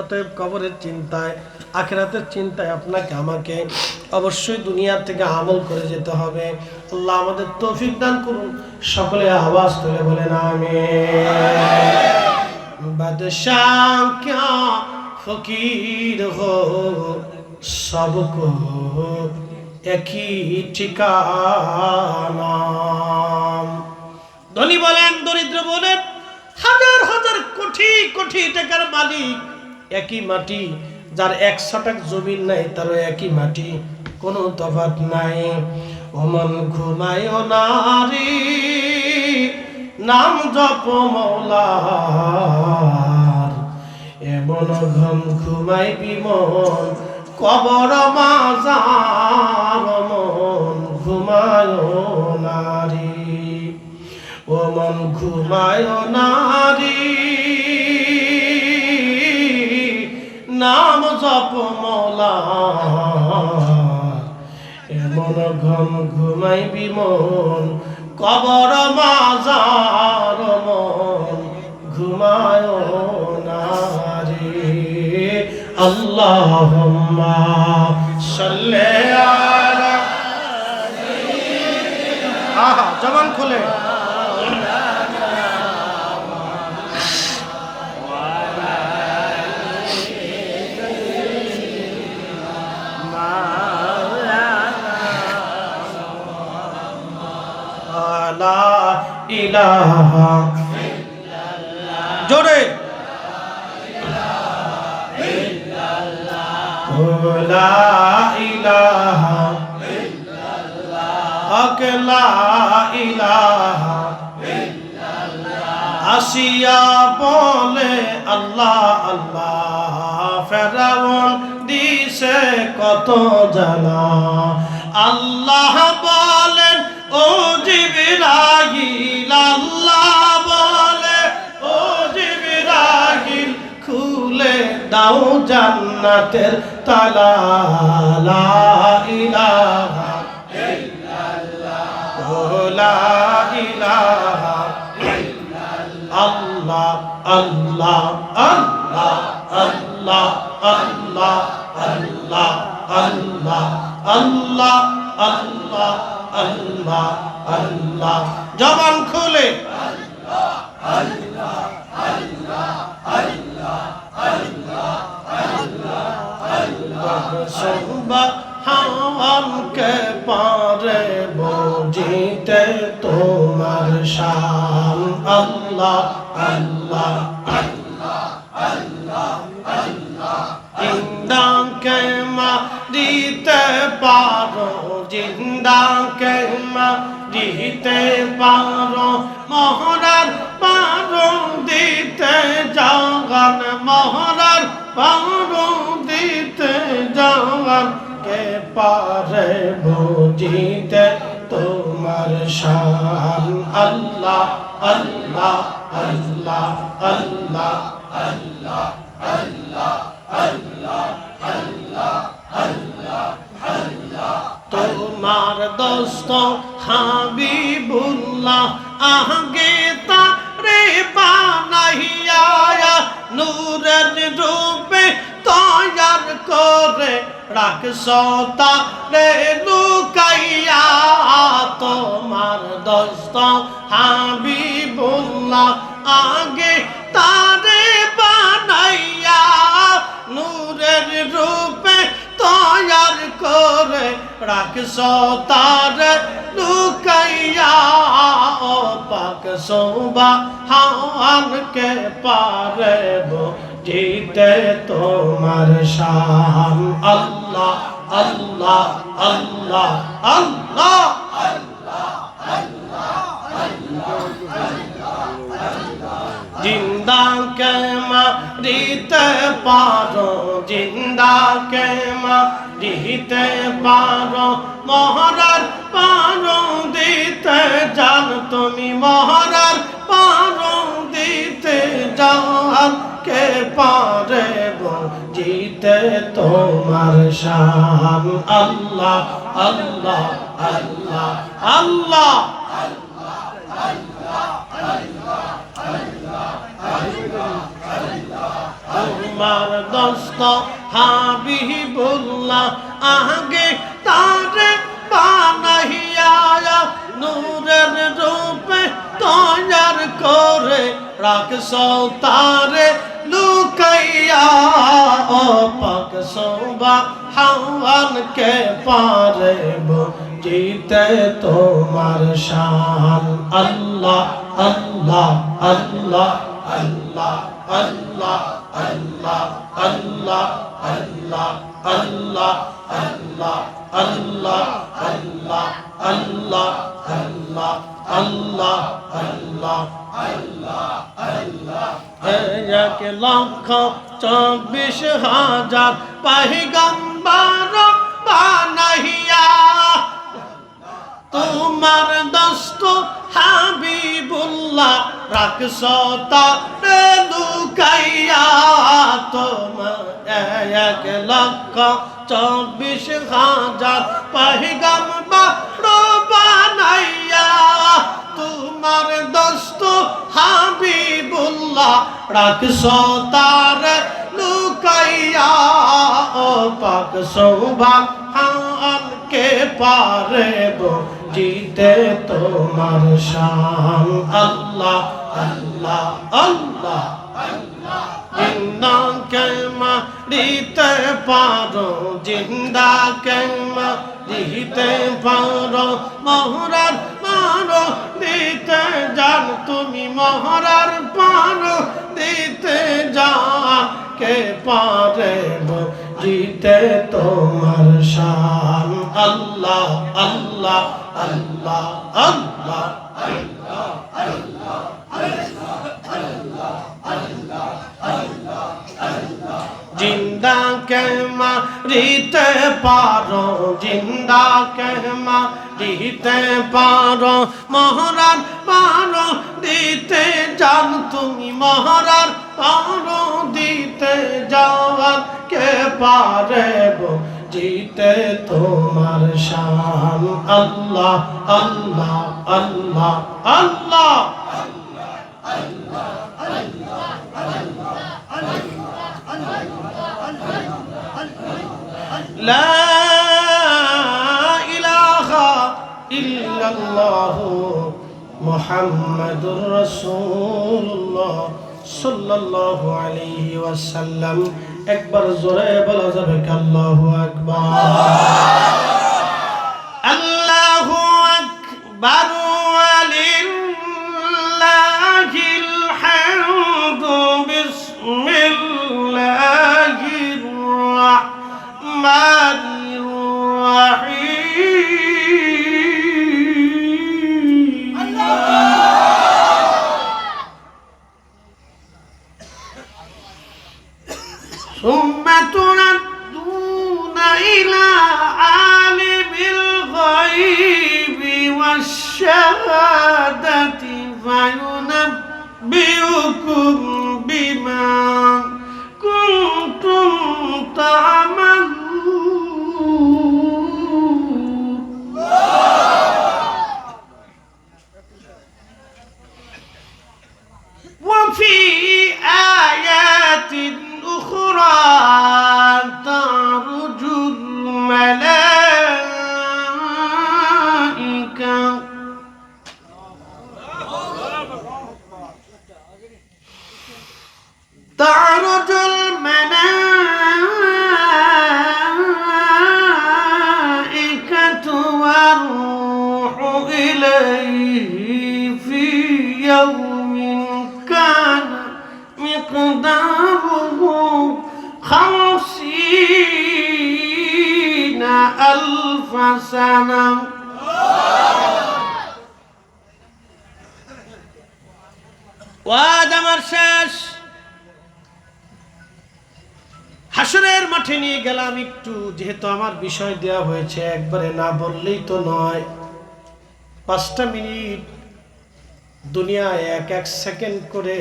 অতএব কবরের চিন্তায়, আখেরাতের চিন্তায় আপনাকে, আমাকে অবশ্যই দুনিয়ার থেকে আমল করে যেতে হবে। আল্লাহ আমাদের তৌফিক দান করুন। সকলে আওয়াজ তুলে বলেন আমি ফকির হো? সবকো একই ঠিকানা। ধনী বলেন, দরিদ্র বলেন, হাজার হাজার কোটি কোটি টাকার মালিক। একই মাটি, যার এক শতক জমিন নাই, তারও একই মাটি, কোনো তফাত নাই। ওমন ঘুমায় নারী, নাম জপ মৌলার। এমন ঘম ঘুমাই বিমন কবর মাজার মন ঘুমায় নারী। ও মন ঘুমায় নারী নাম জপ মৌলা। এমন ঘম ঘুমাই বিমন কবর মাজার মন, ঘুমায় নারী আল্লাহুম্মা সাল্লি আলা আহা, জবান খুলে। ইলাহা জোরে। ইলাহা ইলাহা আসিয়া বলে আল্লাহ আল্লাহ। ফেরাউন দিছে কত জানা আল্লাহ দাও জান্নাতের তালা। লা ইলাহা ও লা ইলাহা আল্লাহ আল্লাহ আল্লাহ আল্লাহ আল্লাহ আল্লাহ আল্লাহ আল্লাহ আল্লাহ আল্লাহ আল্লাহ জবান হাওয়ানকে পারে বুঝিতে তোমার শান। আল্লাহ আল্লাহ জিন্দাকে দিতে পারো, জিন্দাকে দিতে পারো। মহরার পারো, দিতে জগন মহরার পারো দিতে জগন কে পারে বুঝিতে তোমার শান? আল্লাহ আল্লাহ আল্লাহ আল্লাহ আল্লাহ তোমার দোস্ত হাবিবুল্লাহ আগে তারে বানাইয়া নূরের রূপে তৈয়ার করে রাখছ তারে লুকাইয়া তোমার দোস্ত হাবিবুল্লাহ আগে তারে বানাইয়া নূরের রূপে তৈয়ার করে রাখছ তার লুকাইয়া ও পাক সোবা হানকে পারে জিতে তোমার শান। আল্লাহ আল্লাহ আল্লাহ আল্লাহ জিন্দা কে মারিতে পারো জিন্দা কে মারিতে পারো মহারার পারো দিতে জান তুমি মহারার পারো দিতে জান কে পারে জিতে তোমার শান। আল্লাহ আল্লাহ আল্লাহ আল্লাহ, তোমার দোস্ত হাবিবুল্লাহ আগে তারে বানাইয়া নূরের রূপে তৈয়ার করে রাখছ তারে। লুকাইয়া ও পাক সোবা হাওয়ান কে পারে জিতে তোমার শান আল্লাহ আল্লাহ আল্লাহ আল্লাহ আল্লাহ আল্লাহ আল্লাহ আল্লাহ আল্লাহ আল্লাহ আল্লাহ আল্লাহ আল্লাহ আল্লাহ আল্লাহ লক্ষ চব্বিশ হাজার পাহিগম্বর বানাইয়া তোমার দস্ত হাবিবুল্লাহ লুকাইয়া তোমার এক লক্ষ চব্বিশ হাজার পাহিগম্বর তোমার দোস্ত হাবিবুল্লাহ রাখছ তার লুকাইয়া, ও পাক হান কে পারে জিতে তোমার শান। আল্লাহ আল্লাহ আল্লাহ জিন্দা কেমা দিতে পারো জিন্দা কেমা দিতে পারো, মহরার পারো দিতে জান তুমি মহরার পারো দিতে যান কে পারে জিতে তোমার শান। আল্লাহ আল্লাহ আল্লাহ আল্লাহ, জিন্দা কেমা রিতে পারো, জিন্দা কেমা দিতে পারো মহরার পারো, দিতে যান। তুমি মহরার পারো, দিতে যাওয়ার কে পারে জিতে তোমার শান। আল্লাহ আল্লাহ আল্লাহ আল্লাহ। لا ইল্লাল্লাহু মুহাম্মাদুর রাসূলুল্লাহ সাল্লাল্লাহু আলাইহি ওয়াসাল্লাম। একবার জোরে বলা যাবে আল্লাহু আকবার? আল্লাহু আকবার ওয়ালিল্লাহিল হামদু বিসমিল্লাহির রাহমান ثم تردون إلى عالم الغيب والشهادة فينبئكم بما كنتم تعملون الملائكة تعرج الملائكة والروح إليه ألف سنة ওয়াদ আমার শেষ হাসরের মাঠে নিয়ে গেলাম একটু যেহেতু আমার বিষয় দেওয়া হয়েছে একবারে না বললেই তো নয় পাঁচটা মিনিট দুনিয়ায় এক এক সেকেন্ড করে